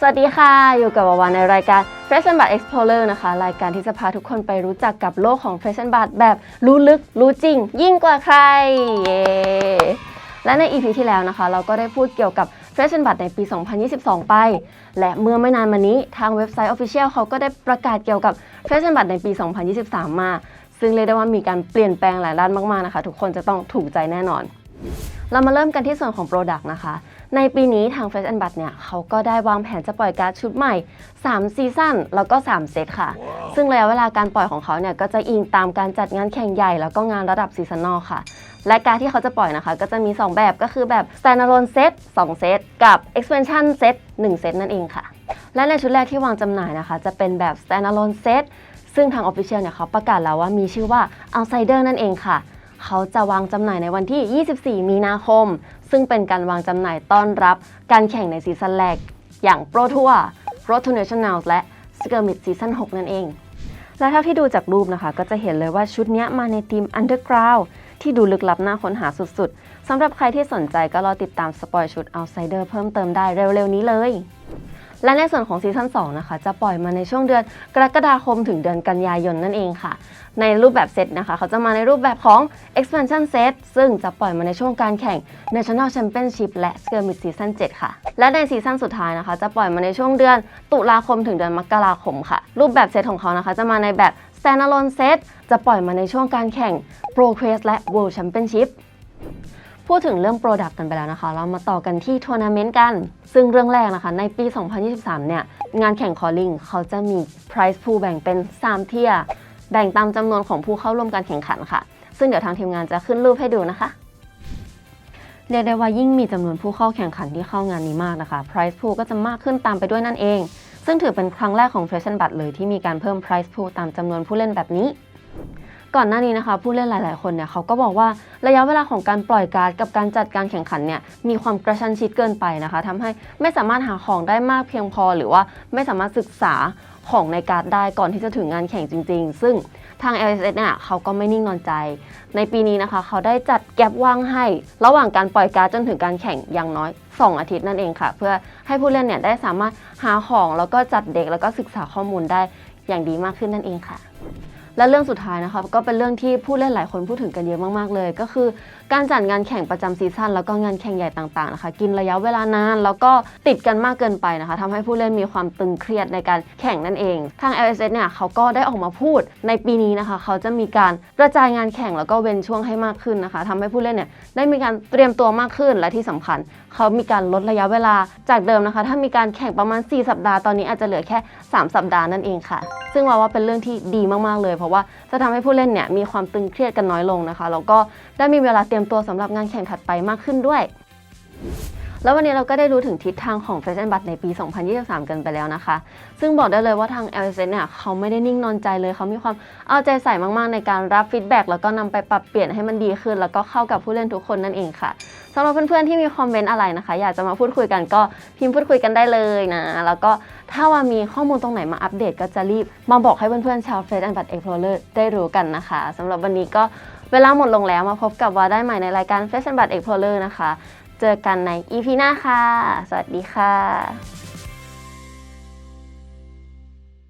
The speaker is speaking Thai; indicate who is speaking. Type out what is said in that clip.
Speaker 1: สวัสดีค่ะ อยู่กับวาวาในรายการ Fashion Bud Explorer นะคะ รายการที่จะพาทุกคนไปรู้จักกับโลกของ Fashion Bud แบบรู้ลึก รู้จริง ยิ่งกว่าใครเย้และใน EP ที่แล้วนะคะ เราก็ได้พูดเกี่ยวกับ Fashion Bud ในปี 2022 ไป และเมื่อไม่นานมานี้ทางเว็บไซต์ Official เขาก็ได้ประกาศเกี่ยวกับ Fashion Bud ในปี 2023 มา ซึ่งเรียกได้ว่ามีการเปลี่ยนแปลงหลายด้านมากๆนะคะ ทุกคนจะต้องถูกใจแน่นอน เรามาเริ่มกันที่ส่วนของ Product นะคะ ในปีนี้ทาง Fresh and Bud เนี่ยเขาก็ได้วางแผนจะปล่อยการ์ดชุดใหม่ 3 ซีซั่นแล้วก็ 3 เซตค่ะซึ่งระยะเวลาการปล่อยของเขาเนี่ยก็จะอิงตามการจัดงานแข่งใหญ่ แล้วก็งานระดับซีซันนอลค่ะ และการดที่เขาจะปล่อยนะคะ ก็จะมี 2 แบบก็คือแบบ standalone set 2 เซตกับ expansion set 1 เซตนั่นเองค่ะ และในชุดแรกที่วางจำหน่ายนะคะ จะเป็นแบบ standalone set ซึ่งทาง Official เนี่ยเขาประกาศแล้วว่ามีชื่อว่า outsider นั่นเองค่ะเขาจะวางจำหน่ายในวันที่ 24 มีนาคม ซึ่งเป็นการวางจำหน่ายต้อนรับ การแข่งในซีซั่นแรก อย่างโปรทัวร์โรทูเนชั่นแนลและ Skirmish ซีซั่น6นั่นเอง และเท่าที่ดูจากรูปนะคะ ก็จะเห็นเลยว่าชุดนี้มาในทีม Underground ที่ดูลึกลับน่าค้นหาสุดๆสำหรับใครที่สนใจก็รอติดตามสปอยชุด Outsider เพิ่มเติมได้เร็วๆนี้เลย และในส่วนของซีซั่น2นะคะจะปล่อยมาในช่วงเดือนกรกฎาคมถึงเดือนกันยายนนั่นเองค่ะ ในรูปแบบเซตนะคะ เขาจะมาในรูปแบบของ expansion set ซึ่งจะปล่อยมาในช่วงการแข่ง National Championship และ Skirmish Season 7 ค่ะ และในซีซั่นสุดท้ายนะคะ จะปล่อยมาในช่วงเดือนตุลาคมถึงเดือนมกราคมค่ะ รูปแบบเซตของเขานะคะ จะมาในแบบ standalone set จะปล่อยมาในช่วงการแข่ง Pro Quest และ World Championship พูดถึงเรื่อง Product กันไปแล้วนะคะ เรามาต่อกันที่ทัวร์นาเมนต์กัน ซึ่งเรื่องแรกนะคะ ในปี 2023 เนี่ย งานแข่ง Calling เขาจะมี Prize Pool แบ่งเป็น 3 เทียร์แบ่งตามจำนวนของผู้เข้าร่วมการแข่งขันค่ะ ซึ่งเดี๋ยวทางทีมงานจะขึ้นรูปให้ดูนะคะเรียกได้ว่ายิ่งมีจำนวนผู้เข้าแข่งขันที่เข้างานนี้มากนะคะ Prize Pool ก็จะมากขึ้นตามไปด้วยนั่นเอง ซึ่งถือเป็นครั้งแรกของ Fashion b u d เลยที่มีการเพิ่ม Prize Pool ตามจำนวนผู้เล่นแบบนี้ ก่อนหน้านี้นะคะ ผู้เล่นหลาย ๆ คนเนี่ยเขาก็บอกว่าระยะเวลาของการปล่อยการ์ดกับการจัดการแข่งขันเนี่ยมีความกระชั้นชิดเกินไปนะคะทำให้ไม่สามารถหาของได้มากเพียงพอ หรือว่าไม่สามารถศึกษาของในการ์ดได้ก่อนที่จะถึงงานแข่งจริง ๆ ซึ่งทาง LSS เนี่ยเขาก็ไม่นิ่งนอนใจ ในปีนี้นะคะ เขาได้จัดแก็บว่างให้ ระหว่างการปล่อยการ์ดจนถึงการแข่งอย่างน้อย 2 อาทิตย์นั่นเองค่ะ เพื่อให้ผู้เล่นเนี่ยได้สามารถหาของแล้วก็จัดเด็กแล้วก็ศึกษาข้อมูลได้อย่างดีมากขึ้นนั่นเองค่ะ และเรื่องสุดท้ายนะคะก็เป็นเรื่องที่ผู้เล่นหลายคนพูดถึงกันเยอะมากๆเลย ก็คือ การจัดงานแข่งประจำซีซั่นแล้วก็งานแข่งใหญ่ต่างๆนะคะกินระยะเวลานานแล้วก็ติดกันมากเกินไปนะคะทำให้ผู้เล่นมีความตึงเครียดในการแข่งนั่นเอง ทาง LSS เนี่ยเขาก็ได้ออกมาพูดในปีนี้นะคะ เขาจะมีการกระจายงานแข่งแล้วก็เว้นช่วงให้มากขึ้นนะคะทำให้ผู้เล่นเนี่ยได้มีการเตรียมตัวมากขึ้นและที่สำคัญ เขามีการลดระยะเวลาจากเดิมนะคะ ถ้ามีการแข่งประมาณ 4 สัปดาห์ตอนนี้อาจจะเหลือแค่ 3 สัปดาห์นั่นเองค่ะ ซึ่งว่าว่าเป็นเรื่องที่ดีมากๆเลยเพราะว่าจะทำให้ผู้เล่นเนี่ยมีความตึงเครียดกันน้อยลงนะคะ แล้วก็ได้มีเวลาเตรียมตัวสำหรับงานแข่งถัดไปมากขึ้นด้วย แล้ววันนี้เราก็ได้รู้ถึงทิศทางของ Fashion b u d ในปี 2023 กันไปแล้วนะคะ ซึ่งบอกได้เลยว่าทาง LSS เนี่ยเขาไม่ได้นิ่งนอนใจเลย เขามีความเอาใจใส่มากๆ ในการรับฟีดแบ็กแล้วก็นำไปปรับเปลี่ยนให้มันดีขึ้น แล้วก็เข้ากับผู้เล่นทุกคนนั่นเองค่ะสำหรับเพื่อนๆที่มีคอมเมนต์อะไรนะคะ อยากจะมาพูดคุยกันก็พิมพ์พูดคุยกันได้เลยนะ แล้วก็ถ้าว่ามีข้อมูลตรงไหนมาอัปเดตก็จะรีบมาบอกให้เพื่อนๆชาว Fashion b u d Explorer ได้รู้กันนะคะสำหรับวันนี้ก็เวลาหมดลงแล้วมาพบกับวาได้ใหม่ในรายการ Fashion b u d Explorer นะคะ เจอกันใน EP หน้าค่ะ สวัสดีค่ะ